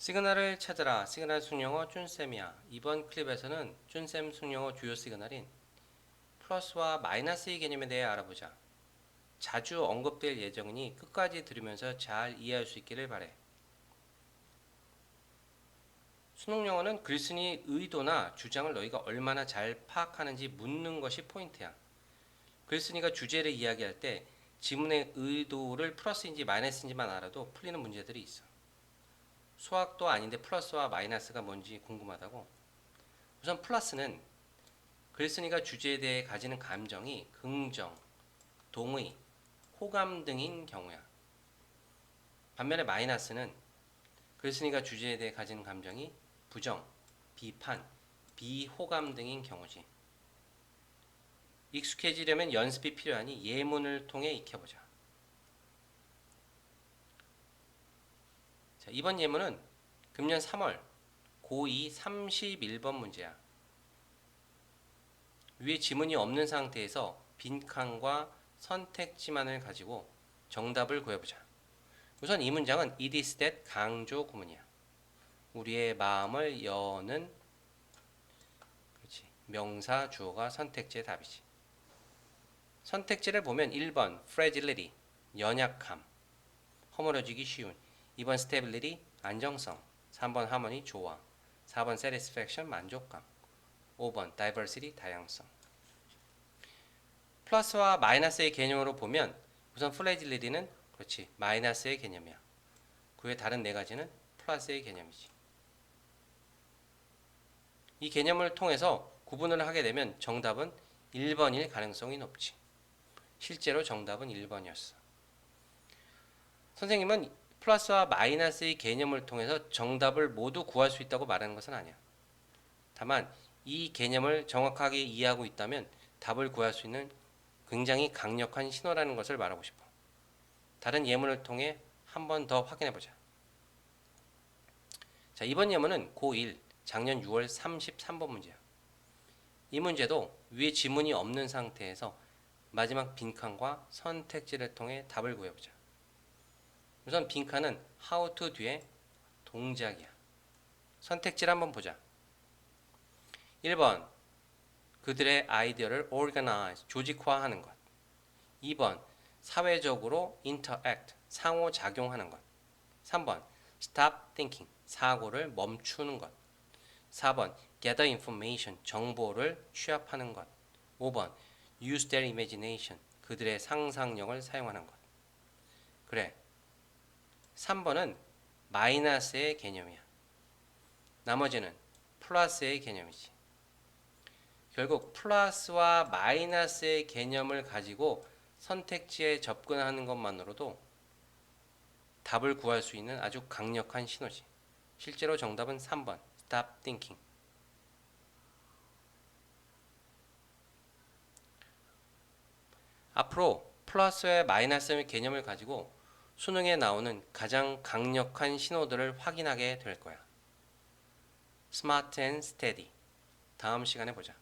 시그널을 찾아라. 시그널 순영어 쭌쌤이야. 이번 클립에서는 쭌쌤 순영어 주요 시그널인 플러스와 마이너스의 개념에 대해 알아보자. 자주 언급될 예정이니 끝까지 들으면서 잘 이해할 수 있기를 바래. 수능 영어는 글쓴이 의도나 주장을 너희가 얼마나 잘 파악하는지 묻는 것이 포인트야. 글쓴이가 주제를 이야기할 때 지문의 의도를 플러스인지 마이너스인지만 알아도 풀리는 문제들이 있어. 수학도 아닌데 플러스와 마이너스가 뭔지 궁금하다고? 우선 플러스는 글쓴이가 주제에 대해 가지는 감정이 긍정, 동의, 호감 등인 경우야. 반면에 마이너스는 글쓴이가 주제에 대해 가지는 감정이 부정, 비판, 비호감 등인 경우지. 익숙해지려면 연습이 필요하니 예문을 통해 익혀보자. 자, 이번 예문은 금년 3월 고2 31번 문제야. 위에 지문이 없는 상태에서 빈 칸과 선택지만을 가지고 정답을 구해보자. 우선 이 문장은 it is that 강조 구문이야. 우리의 마음을 여는 그렇지. 명사 주어가 선택지의 답이지. 선택지를 보면 1번 fragility 연약함 허물어지기 쉬운 2번 stability 안정성 3번 harmony 조화 4번 satisfaction 만족감 5번 diversity 다양성. 플러스와 마이너스의 개념으로 보면 우선 fragility는 그렇지 마이너스의 개념이야. 그 외 다른 네 가지는 플러스의 개념이지. 이 개념을 통해서 구분을 하게 되면 정답은 1번일 가능성이 높지. 실제로 정답은 1번이었어. 선생님은 플러스와 마이너스의 개념을 통해서 정답을 모두 구할 수 있다고 말하는 것은 아니야. 다만 이 개념을 정확하게 이해하고 있다면 답을 구할 수 있는 굉장히 강력한 신호라는 것을 말하고 싶어. 다른 예문을 통해 한 번 더 확인해 보자. 자, 이번 예문은 고1 작년 6월 33번 문제야. 이 문제도 위에 지문이 없는 상태에서 마지막 빈칸과 선택지를 통해 답을 구해 보자. 우선 빈칸은 how to 뒤에 동작이야. 선택지를 한번 보자. 1번 그들의 아이디어를 organize 조직화하는 것. 2번 사회적으로 interact 상호작용하는 것. 3번 stop thinking 사고를 멈추는 것. 4번 gather information 정보를 취합하는 것. 5번 use their imagination 그들의 상상력을 사용하는 것. 그래. 3번은 마이너스의 개념이야. 나머지는 플러스의 개념이지. 결국 플러스와 마이너스의 개념을 가지고 선택지에 접근하는 것만으로도 답을 구할 수 있는 아주 강력한 신호지. 실제로 정답은 3번. Stop thinking. 앞으로 플러스와 마이너스의 개념을 가지고 수능에 나오는 가장 강력한 신호들을 확인하게 될 거야. Smart and steady. 다음 시간에 보자.